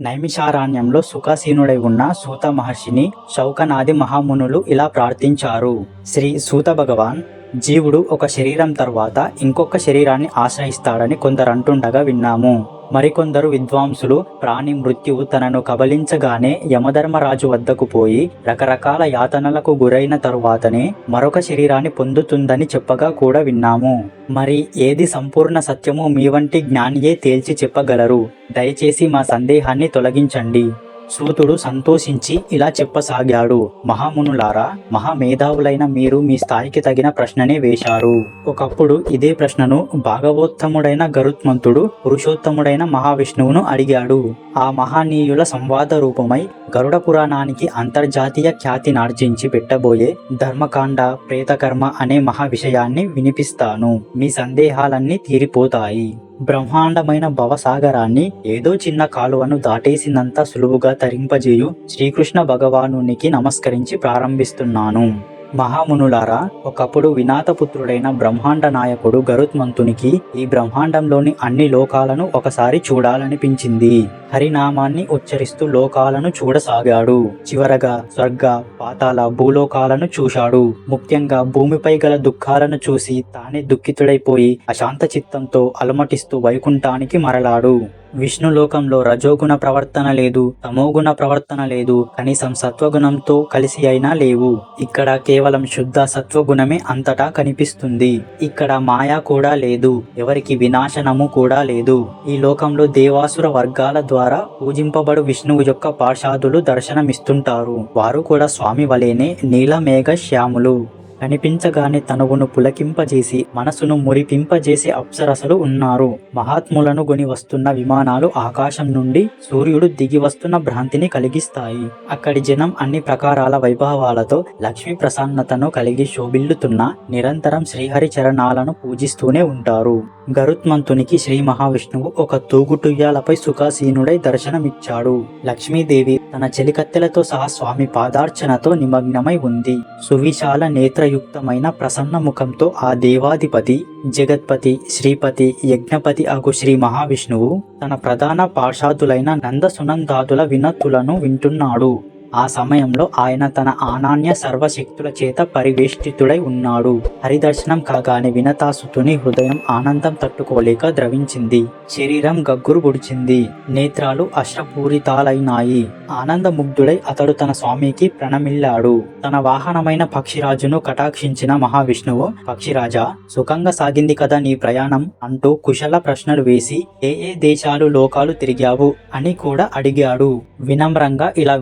నైమిషారణ్యంలో సుఖాసీనుడై ఉన్న సూత మహర్షిని శౌకనాది మహామునులు ఇలా ప్రార్థించారు. శ్రీ సూత భగవాన్ జీవుడు ఒక శరీరం తర్వాత ఇంకొక శరీరాన్ని ఆశ్రయిస్తాడని కొందరు అంటుండగా విన్నాము. మరికొందరు విద్వాంసులు ప్రాణి మృత్యువు తనను కబలించగానే యమధర్మరాజు వద్దకు పోయి రకరకాల యాతనలకు గురైన తరువాతనే మరొక శరీరాన్ని పొందుతుందని చెప్పగా కూడా విన్నాము. మరి ఏది సంపూర్ణ సత్యమో మీ వంటి జ్ఞానియే తేల్చి చెప్పగలరు? దయచేసి మా సందేహాన్ని తొలగించండి. సూతుడు సంతోషించి ఇలా చెప్పసాగాడు. మహామునులారా మహామేధావులైన మీరు మీ స్థాయికి తగిన ప్రశ్ననే వేశారు. ఒకప్పుడు ఇదే ప్రశ్నను భాగవోత్తముడైన గరుత్మంతుడు పురుషోత్తముడైన మహావిష్ణువును అడిగాడు. ఆ మహానీయుల సంవాద రూపమై గరుడ పురాణానికి అంతర్జాతీయ ఖ్యాతినార్జించి పెట్టబోయే ధర్మకాండ ప్రేతకర్మ అనే మహా విషయాన్ని వినిపిస్తాను. మీ సందేహాలన్నీ తీరిపోతాయి. బ్రహ్మాండమైన భవసాగరాన్ని ఏదో చిన్న కాలువను దాటేసినంత సులువుగా తరింపజేయు శ్రీకృష్ణ భగవానునికి నమస్కరించి ప్రారంభిస్తున్నాను. మహామునులారా ఒకప్పుడు వినాతపుత్రుడైన బ్రహ్మాండ నాయకుడు గరుత్మంతునికి ఈ బ్రహ్మాండంలోని అన్ని లోకాలను ఒకసారి చూడాలనిపించింది. హరినామాన్ని ఉచ్చరిస్తూ లోకాలను చూడసాగాడు. చివరగా స్వర్గ పాతాల భూలోకాలను చూశాడు. ముఖ్యంగా భూమిపై గల దుఃఖాలను చూసి తానే దుఃఖితుడైపోయి అశాంత చిత్తంతో అలమటిస్తూ వైకుంఠానికి మరలాడు. విష్ణులోకంలో రజోగుణ ప్రవర్తన లేదు తమోగుణ ప్రవర్తన లేదు కనీసం సత్వగుణంతో కలిసి అయినా లేవు. ఇక్కడ కేవలం శుద్ధ సత్వగుణమే అంతటా కనిపిస్తుంది. ఇక్కడ మాయా కూడా లేదు ఎవరికి వినాశనము కూడా లేదు. ఈ లోకంలో దేవాసుర వర్గాల ద్వారా పూజింపబడు విష్ణువు యొక్క పార్షాదులు దర్శనమిస్తుంటారు. వారు కూడా స్వామి వలేనే నీలమేఘ శ్యాములు. కనిపించగానే తనువును పులకింపజేసి మనసును మురిపింపజేసే అప్సరసలు ఉన్నారు. మహాత్ములను గొని వస్తున్న విమానాలు ఆకాశం నుండి సూర్యుడు దిగి వస్తున్న భ్రాంతిని కలిగిస్తాయి. అక్కడి జనం అన్ని ప్రకారాల వైభవాలతో లక్ష్మీ ప్రసన్నతను కలిగి శోభిల్లుతున్న నిరంతరం శ్రీహరి చరణాలను పూజిస్తూనే ఉంటారు. గరుత్మంతునికి శ్రీ మహావిష్ణువు ఒక తూగుటుయ్యాలపై సుఖాసీనుడై దర్శనమిచ్చాడు. లక్ష్మీదేవి తన చెలికత్తెలతో సహా స్వామి పాదార్చనతో నిమగ్నమై ఉంది. సువిశాల యుక్తమైన ప్రసన్న ముఖంతో ఆ దేవాధిపతి జగత్పతి శ్రీపతి యజ్ఞపతి అగు శ్రీ మహావిష్ణువు తన ప్రధాన పాషాదులైన నంద సునందాదుల వినతులను వింటున్నాడు. ఆ సమయంలో ఆయన తన ఆనాన్య సర్వశక్తుల చేత పరివేష్టితుడై ఉన్నాడు. హరిదర్శనం కాగానే వినతాసుతుని హృదయం ఆనందం తట్టుకోలేక ద్రవించింది. శరీరం గగ్గురు పొడిచింది. నేత్రాలు అశ్రపూరితాలైనాయి. ఆనందముగ్ధుడై అతడు తన స్వామికి ప్రణమిల్లాడు. తన వాహనమైన పక్షిరాజును కటాక్షించిన మహావిష్ణువు పక్షిరాజా సుఖంగా సాగింది కదా నీ ప్రయాణం అంటూ కుశల ప్రశ్నలు వేసి ఏ ఏ దేశాలు లోకాలు తిరిగావు అని కూడా అడిగాడు. వినమ్రంగా ఇలా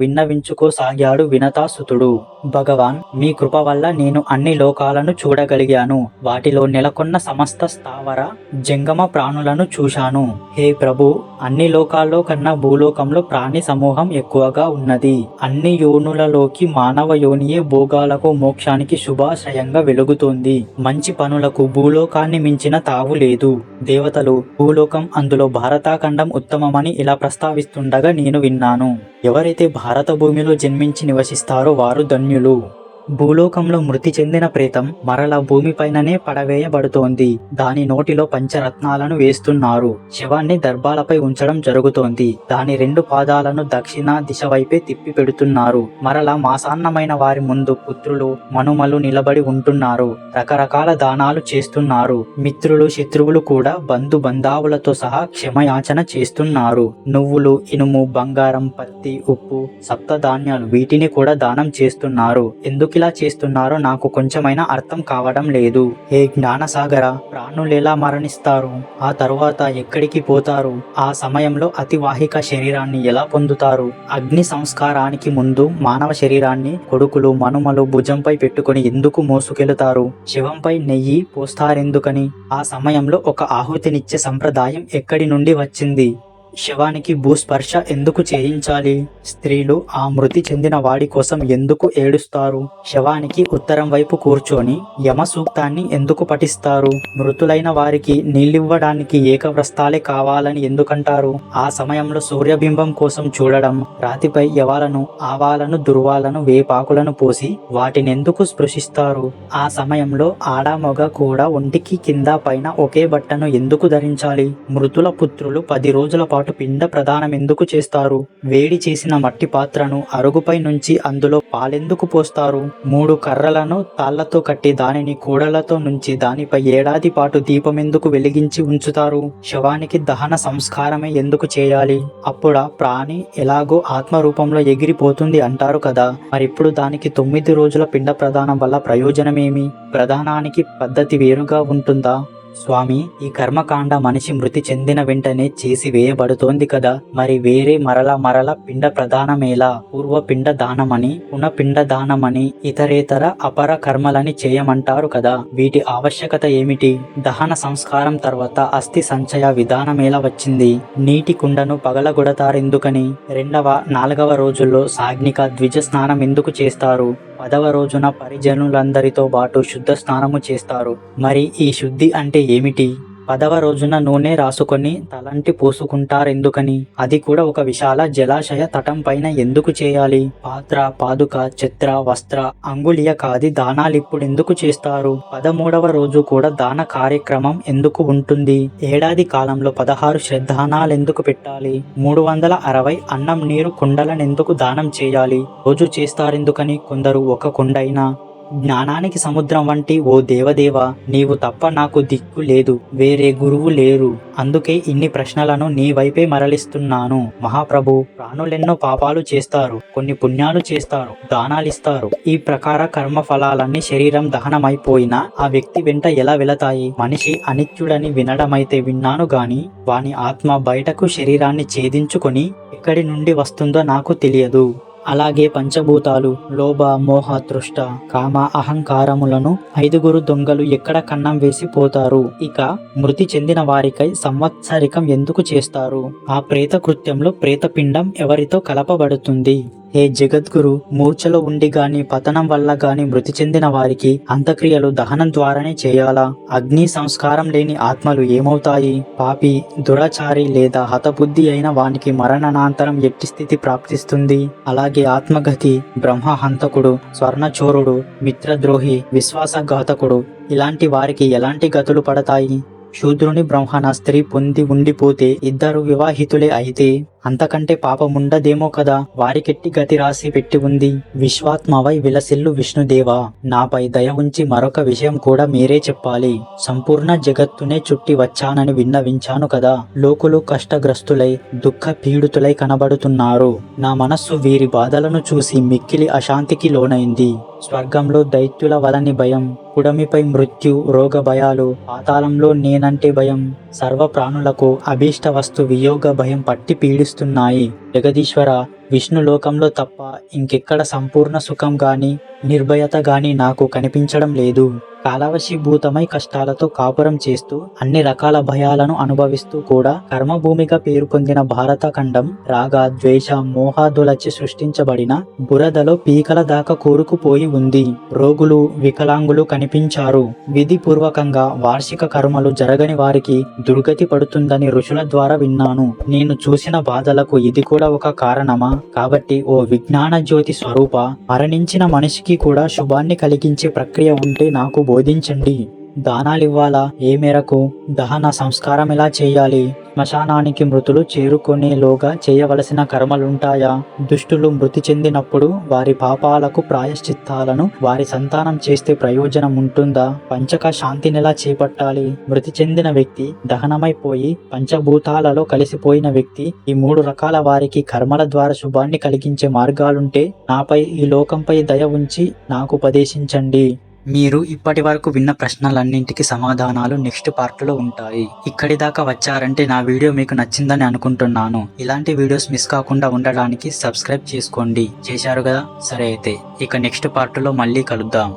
విన్నవించుకోసాగాడు వినతాసుతుడు. భగవాన్ మీ కృప వల్ల నేను అన్ని లోకాలను చూడగలిగాను. వాటిలో నెలకొన్న సమస్త స్థావర జంగమ ప్రాణులను చూశాను. హే ప్రభు అన్ని లోకాల్లో కన్నా భూలోకంలో ప్రాణి సమూహం ఎక్కువగా ఉన్నది. అన్ని యోనులలోకి మానవ యోనియే భోగాలకు మోక్షానికి శుభాశ్రయంగా వెలుగుతోంది. మంచి పనులకు భూలోకాన్ని మించిన తావు లేదు. దేవతలు భూలోకం అందులో భారతాఖండం ఉత్తమమని ఇలా ప్రస్తావిస్తుండగా నేను విన్నాను. ఎవరైతే భారత భూమిలో జన్మించి నివసిస్తారో వారు ధన్యులు. భూలోకంలో మృతి చెందిన ప్రేతం మరల భూమిపైననే పడవేయబడుతోంది. దాని నోటిలో పంచరత్నాలను వేస్తున్నారు. శవాన్ని దర్భాలపై ఉంచడం జరుగుతోంది. దాని రెండు పాదాలను దక్షిణ దిశ వైపే తిప్పి పెడుతున్నారు. మరల మాసాన్నమైన వారి ముందు పుత్రులు మనుమలు నిలబడి ఉంటున్నారు. రకరకాల దానాలు చేస్తున్నారు. మిత్రులు శత్రువులు కూడా బంధు బంధావులతో సహా క్షమయాచన చేస్తున్నారు. నువ్వులు ఇనుము బంగారం పత్తి ఉప్పు సప్త ధాన్యాలు వీటిని కూడా దానం చేస్తున్నారు. ఎందుకు ఎందుకిలా చేస్తున్నారో నాకు కొంచెమైనా అర్థం కావడం లేదు. ఏ జ్ఞానసాగర ప్రాణులు ఎలా మరణిస్తారు. ఆ తరువాత ఎక్కడికి పోతారు? ఆ సమయంలో అతివాహిక శరీరాన్ని ఎలా పొందుతారు? అగ్ని సంస్కారానికి ముందు మానవ శరీరాన్ని కొడుకులు మనుమలు భుజంపై పెట్టుకుని ఎందుకు మోసుకెళుతారు? శివంపై నెయ్యి పోస్తారెందుకని? ఆ సమయంలో ఒక ఆహుతినిచ్చే సంప్రదాయం ఎక్కడి నుండి వచ్చింది? శవానికి భూస్పర్శ ఎందుకు చేయించాలి? స్త్రీలు ఆ మృతి చెందిన వాడి కోసం ఎందుకు ఏడుస్తారు? శవానికి ఉత్తరం వైపు కూర్చొని యమ సూక్తాన్ని ఎందుకు పఠిస్తారు? మృతులైన వారికి నీళ్ళివ్వడానికి ఏకవ్రస్తాలే కావాలని ఎందుకంటారు? ఆ సమయంలో సూర్యబింబం కోసం చూడడం రాతిపై యవాలను ఆవాలను దుర్వాలను వేపాకులను పోసి వాటిని ఎందుకు స్పృశిస్తారు? ఆ సమయంలో ఆడామొగ కూడా ఒంటికి కింద పైన ఒకే బట్టను ఎందుకు ధరించాలి? మృతుల పుత్రులు పది రోజుల పాటు పాటు పిండ ప్రదానం ఎందుకు చేస్తారు? వేడి చేసిన మట్టి పాత్రను అరుగుపై నుంచి అందులో పాలెందుకు పోస్తారు? మూడు కర్రలను తాళ్ళతో కట్టి దానిని కూడలతో నుంచి దానిపై ఏడాది పాటు దీపమెందుకు వెలిగించి ఉంచుతారు? శవానికి దహన సంస్కారమే ఎందుకు చేయాలి? అప్పుడా ప్రాణి ఎలాగో ఆత్మ రూపంలో ఎగిరిపోతుంది అంటారు కదా. మరిప్పుడు దానికి తొమ్మిది రోజుల పిండ ప్రదానం వల్ల ప్రయోజనమేమి? ప్రధానానికి పద్ధతి వేరుగా ఉంటుందా? స్వామి ఈ కర్మకాండ మనిషి మృతి చెందిన వెంటనే చేసి వేయబడుతోంది కదా. మరి వేరే మరల మరల పిండ ప్రధానమేలా? పూర్వ పిండ దానమని పునపిండ దానమని ఇతరేతర అపర కర్మలని చేయమంటారు కదా. వీటి ఆవశ్యకత ఏమిటి? దహన సంస్కారం తర్వాత అస్థి సంచయ విధానమేలా వచ్చింది? నీటి కుండను పగలగొడతారెందుకని? రెండవ నాలుగవ రోజుల్లో సాగ్నిక ద్విజ స్నానం ఎందుకు చేస్తారు? పదవ రోజున పరిజనులందరితో పాటు శుద్ధ స్నానము చేస్తారు. మరి ఈ శుద్ధి అంటే ఏమిటి? పదవ రోజున నూనె రాసుకొని తలంటి పోసుకుంటారెందుకని? అది కూడా ఒక విశాల జలాశయ తటం పైన ఎందుకు చేయాలి? పాత్ర పాదుక చిత్ర వస్త్ర అంగుళియ కాది దానాలిప్పుడు ఎందుకు చేస్తారు? పదమూడవ రోజు కూడా దాన కార్యక్రమం ఎందుకు ఉంటుంది? ఏడాది కాలంలో పదహారు శ్రద్ధానాలెందుకు పెట్టాలి? మూడు వందల అరవై అన్నం నీరు కుండలనెందుకు దానం చేయాలి? రోజు చేస్తారెందుకని కొందరు ఒక కుండైనా జ్ఞానానికి సముద్రం వంటి ఓ దేవదేవ నీవు తప్ప నాకు దిక్కు లేదు వేరే గురువు లేరు. అందుకే ఇన్ని ప్రశ్నలను నీ వైపే మరలిస్తున్నాను. మహాప్రభు ప్రాణులెన్నో పాపాలు చేస్తారు కొన్ని పుణ్యాలు చేస్తారు దానాలిస్తారు ఈ ప్రకార కర్మ ఫలాలన్నీ శరీరం దహనమైపోయినా ఆ వ్యక్తి వెంట ఎలా వెళతాయి? మనిషి అనిత్యుడని వినడమైతే విన్నాను గాని వాని ఆత్మ బయటకు శరీరాన్ని ఛేదించుకొని ఎక్కడి నుండి వస్తుందో నాకు తెలియదు. అలాగే పంచభూతాలు లోభ మోహ తృష్ట కామ అహంకారములను ఐదుగురు దొంగలు ఎక్కడ కన్నం వేసి పోతారు? ఇక మృతి చెందిన వారికై సంవత్సరికం ఎందుకు చేస్తారు? ఆ ప్రేత కృత్యంలో ప్రేతపిండం ఎవరితో కలపబడుతుంది? హే జగద్గురు మూర్ఛలో ఉండి గాని పతనం వల్ల గాని మృతి చెందిన వారికి అంత్యక్రియలు దహనం ద్వారానే చేయాలా? అగ్ని సంస్కారం లేని ఆత్మలు ఏమవుతాయి? పాపి దురాచారి లేదా హతబుద్ధి అయిన వానికి మరణానంతరం ఎట్టి స్థితి ప్రాప్తిస్తుంది? అలాగే ఆత్మగతి బ్రహ్మ హంతకుడు స్వర్ణచోరుడు మిత్రద్రోహి విశ్వాసఘాతకుడు ఇలాంటి వారికి ఎలాంటి గతులు పడతాయి? శూద్రుని బ్రహ్మణ స్త్రీ పొంది ఉండిపోతే ఇద్దరు వివాహితులే అయితే అంతకంటే పాపముండదేమో కదా? వారికెట్టి గతి రాసి పెట్టి ఉంది. విశ్వాత్మవై విలసిల్లు విష్ణుదేవా నాపై దయ ఉంచి మరొక విషయం కూడా మీరే చెప్పాలి. సంపూర్ణ జగత్తునే చుట్టి వచ్చానని విన్నవించాను కదా. లోకులు కష్టగ్రస్తులై దుఃఖ పీడితులై కనబడుతున్నారు. నా మనస్సు వీరి బాధలను చూసి మిక్కిలి అశాంతికి లోనైంది. స్వర్గంలో దైత్యుల వలని భయం కుడమిపై మృత్యు రోగ భయాలు పాతాళంలో నేనంటే భయం సర్వ ప్రాణులకు అభీష్ట వస్తు వియోగ భయం పట్టి కనిపిస్తున్నాయి జగదీశ్వర విష్ణు లోకంలో తప్ప ఇంకెక్కడ సంపూర్ణ సుఖం గాని నిర్భయత గాని నాకు కనిపించడం లేదు. కాలవశీభూతమై కష్టాలతో కాపురం చేస్తూ అన్ని రకాల భయాలను అనుభవిస్తూ కూడా కర్మభూమిగా పేరు పొందిన భారత ఖండం రాగ ద్వేష మోహాదులచే సృష్టించబడిన బురదలో పీకల దాకా కూరుకుపోయి ఉంది. రోగులు వికలాంగులు కనిపించారు. విధి పూర్వకంగా వార్షిక కర్మలు జరగని వారికి దుర్గతి పడుతుందని ఋషుల ద్వారా విన్నాను. నేను చూసిన బాధలకు ఇది కూడా ఒక కారణమా? కాబట్టి ఓ విజ్ఞాన జ్యోతి స్వరూప మరణించిన మనిషికి కూడా శుభాన్ని కలిగించే ప్రక్రియ ఉంటే నాకు బోధించండి. దానాలు ఇవ్వాలా ఏ మేరకు? దహన సంస్కారం ఎలా చేయాలి? శ్మశానానికి మృతులు చేరుకునేలోగా చేయవలసిన కర్మలుంటాయా? దుష్టులు మృతి చెందినప్పుడు వారి పాపాలకు ప్రాయశ్చిత్తాలను వారి సంతానం చేస్తే ప్రయోజనం ఉంటుందా? పంచక శాంతినెలా చేపట్టాలి? మృతి చెందిన వ్యక్తి దహనమైపోయి పంచభూతాలలో కలిసిపోయిన వ్యక్తి ఈ మూడు రకాల వారికి కర్మల ద్వారా శుభాన్ని కలిగించే మార్గాలుంటే నాపై ఈ లోకంపై దయ ఉంచి నాకు ఉపదేశించండి. మీరు ఇప్పటి వరకు విన్న ప్రశ్నలన్నింటికి సమాధానాలు నెక్స్ట్ పార్ట్లో ఉంటాయి. ఇక్కడి దాకా వచ్చారంటే నా వీడియో మీకు నచ్చిందని అనుకుంటున్నాను. ఇలాంటి వీడియోస్ మిస్ కాకుండా ఉండడానికి సబ్స్క్రైబ్ చేసుకోండి. చేశారు కదా? సరే అయితే. ఇక నెక్స్ట్ పార్ట్లో మళ్ళీ కలుద్దాం.